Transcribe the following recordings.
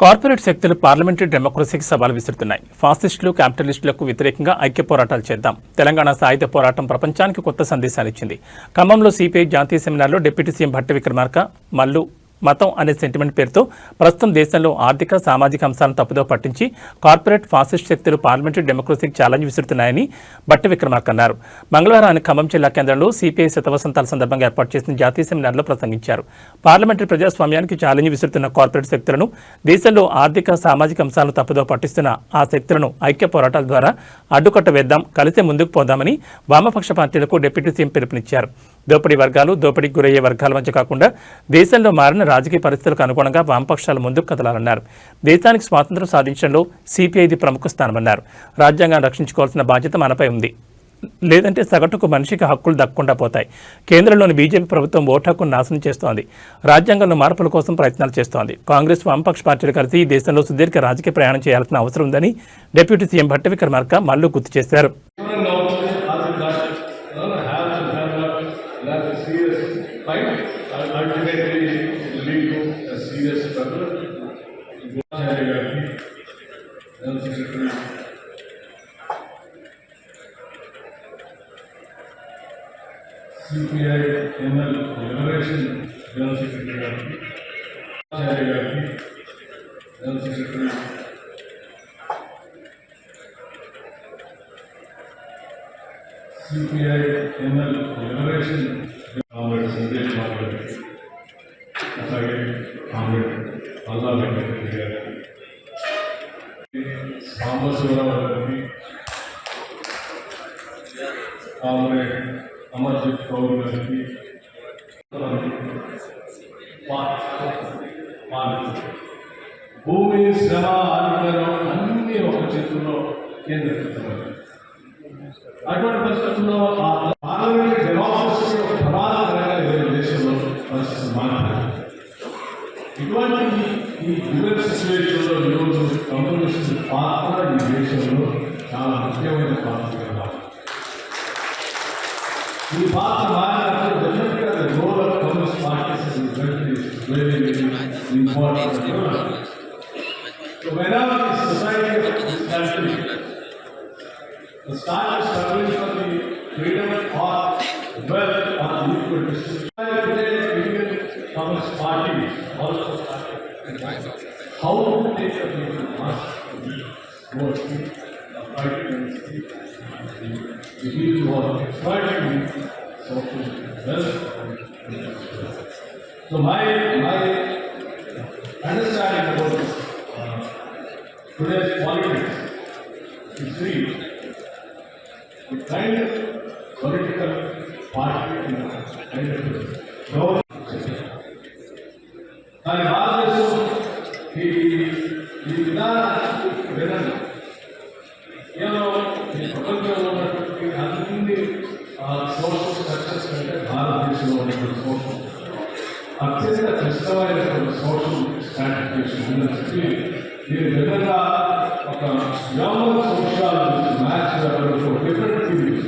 Corporate శక్తులు parliamentary డెమోక్రసీకి సవాల్ విసురుతున్నాయి. ఫాసిస్టులు క్యాపిటలిస్టులకు వ్యతిరేకంగా ఐక్య పోరాటాలు చేద్దాం. తెలంగాణ సాయుధ పోరాటం ప్రపంచానికి కొత్త సందేశాలు ఇచ్చింది. ఖమ్మంలో సిపిఐ జాతీయ సెమినార్లో డిప్యూటీ సీఎం భట్టి విక్రమార్క మల్లు మతం అనే సెంటిమెంట్ పేరుతో ప్రస్తుతం దేశంలో ఆర్థిక సామాజిక అంశాలను తప్పుదో పట్టించి కార్పొరేట్ ఫాసిస్ట్ శక్తులు పార్లమెంటరీ డెమోక్రసీకి ఛాలెంజ్ విసురుతున్నాయని బట్టి విక్రమార్క అన్నారు. మంగళవారం ఆయన ఖమ్మం జిల్లా కేంద్రంలో సిపిఐ శతవసంతాల సందర్భంగా ఏర్పాటు చేసిన జాతీయ సెమినార్లో ప్రసంగించారు. పార్లమెంటరీ ప్రజాస్వామ్యానికి ఛాలెంజ్ విసురుతున్న కార్పొరేట్ శక్తులను దేశంలో ఆర్థిక సామాజిక అంశాలను తప్పుదో పట్టిస్తున్న ఆ శక్తులను ఐక్య పోరాటాల ద్వారా అడ్డుకట్ట వేద్దాం కలిసి ముందుకు పోదామని వామపక్ష పార్టీలకు డిప్యూటీ సీఎం పిలుపునిచ్చారు. దోపిడీ వర్గాలు దోపిడీకి గురయ్యే వర్గాల మధ్య కాకుండా దేశంలో మారిన రాజకీయ పరిస్థితులకు అనుగుణంగా వామపక్షాలు ముందుకు కదలాలన్నారు. దేశానికి స్వాతంత్రం సాధించడంలో సిపిఐది ప్రముఖ స్థానమన్నారు. రాజ్యాంగాన్ని రక్షించుకోవాల్సిన బాధ్యత మనపై ఉంది. లేదంటే సగటుకు మనిషికి హక్కులు దక్కకుండా పోతాయి. కేంద్రంలోని బీజేపీ ప్రభుత్వం ఓటు హక్కును నాశనం చేస్తోంది. రాజ్యాంగంలో మార్పుల కోసం ప్రయత్నాలు చేస్తోంది. కాంగ్రెస్ వామపక్ష పార్టీలు కలిసి ఈ దేశంలో సుదీర్ఘ రాజకీయ ప్రయాణం చేయాల్సిన అవసరం ఉందని డిప్యూటీ సీఎం భట్టి విక్రమార్క మల్లు గుర్తు చేశారు. ultimately lead to a serious struggle. Health Secretary CPI ML Liberation General Secretary General Secretary CPI ML Liberation Sambasivarao గారికి కామ్రేడ్ అమర్జిత్ కౌర్ గారికి భూమి శ్రమ ఆధికారం అన్ని ఒక చేతుల్లో కేంద్రీకృతమయ్యాయి అటువంటి పరిస్థితుల్లో ఆ పార్లమెంట్ డెమోక్రసీ ఒక ప్రమాదకరంగా దేశంలో పరిస్థితి మాట్లాడారు ఇటువంటి ఈ- ఈ డ్యూయల్ సిచ్యువేషన్లో ఈరోజు కమ్యూనిస్ట్ పాత్ర ఈ దేశంలో చాలా ముఖ్యమైన పాత్ర కదా ఈ పాత్ర మారినప్పుడు డెఫినెట్గా the role of communist parties is very very important So whenever the society of this country the start of struggling for the freedom or wealth or equal distribution. Today, Indian Communist Party also how the must go to the fight against the the people who are exploiting. So my my understanding about uh, today's politics is three the kind of political party and kind of government. Social structures కంటే భారతదేశంలో ఉన్నటువంటి social అత్యంత క్లిష్టమైనటువంటి social strategies ఉన్నప్పటికీ దీని విధంగా ఒక grammar sociology match different theories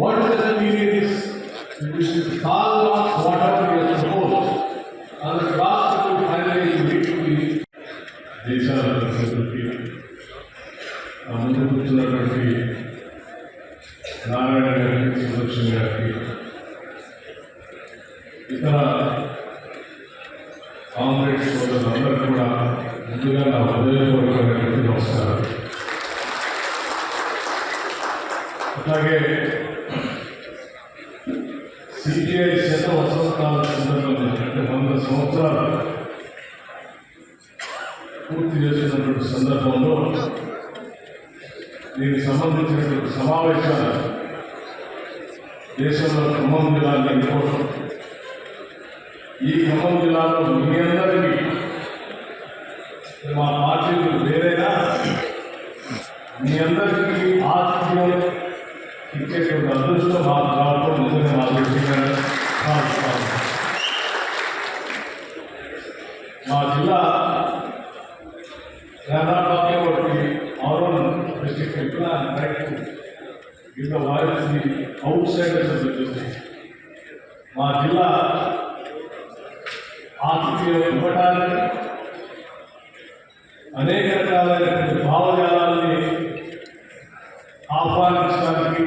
what is the theories it is call of whatever you suppose and class to finally lead to the దేశాల ప్రజలకి ఆ ముందు కూర్చున్నటువంటి నారాయణ గారికి సుదర్శన్ గారికి ఇతర కాంగ్రెస్ సోదరులందరూ కూడా ముందుగా నా హృదయపూర్వకమైనటువంటి నమస్కారం అలాగే సిపిఐ శత వసంతాల సందర్భంగా అంటే వంద సంవత్సరాలు పూర్తి చేసినటువంటి సందర్భంలో దీనికి సంబంధించినటువంటి సమావేశాలు దేశంలో ఖమ్మం జిల్లాలో అనుకోవడం ఈ ఖమ్మం జిల్లాలో మీ అందరికీ మా పార్టీలు వేరేగా మీ అందరికీ ఆతిథ్యం ఇచ్చేటువంటి అదృష్టం మా రావడం నిజంగా మా దృష్టిగా మా జిల్లా district people are trying to give the voice to the outsiders of the district. మా జిల్లా ఆతిథ్యం ఇవ్వడానికి అనేక రకాలైనటువంటి భావజాలాన్ని ఆహ్వానించడానికి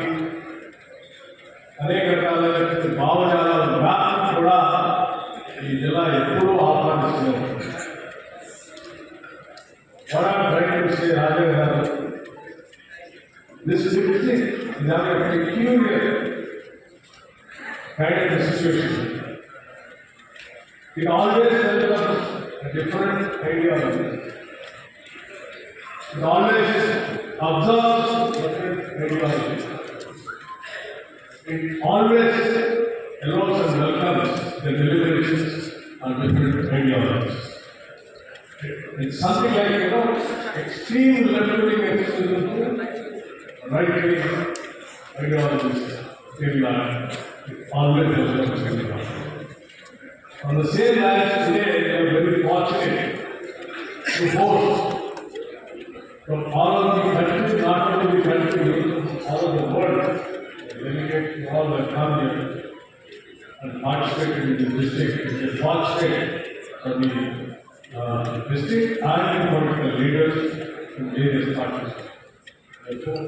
అనేక రకాలైనటువంటి భావజాలాలు వ్యాప్తి కూడా ఈ జిల్లా ఎప్పుడూ ఆహ్వానిస్తున్నారు is is a peculiar kind of a situation. It always welcomes a different ideology. It always observes different ideology. It always allows and welcomes the deliberations on different ideologies. It's something like, you know, extreme left-wing extremism right-wing ideologies in life. It always welcomes everyone. On the same lines today, we are very fortunate to host from all the countries, not only the country, all the world, all that come and participate in the district, it's a fortunate for the uh, district and the leaders in various parties.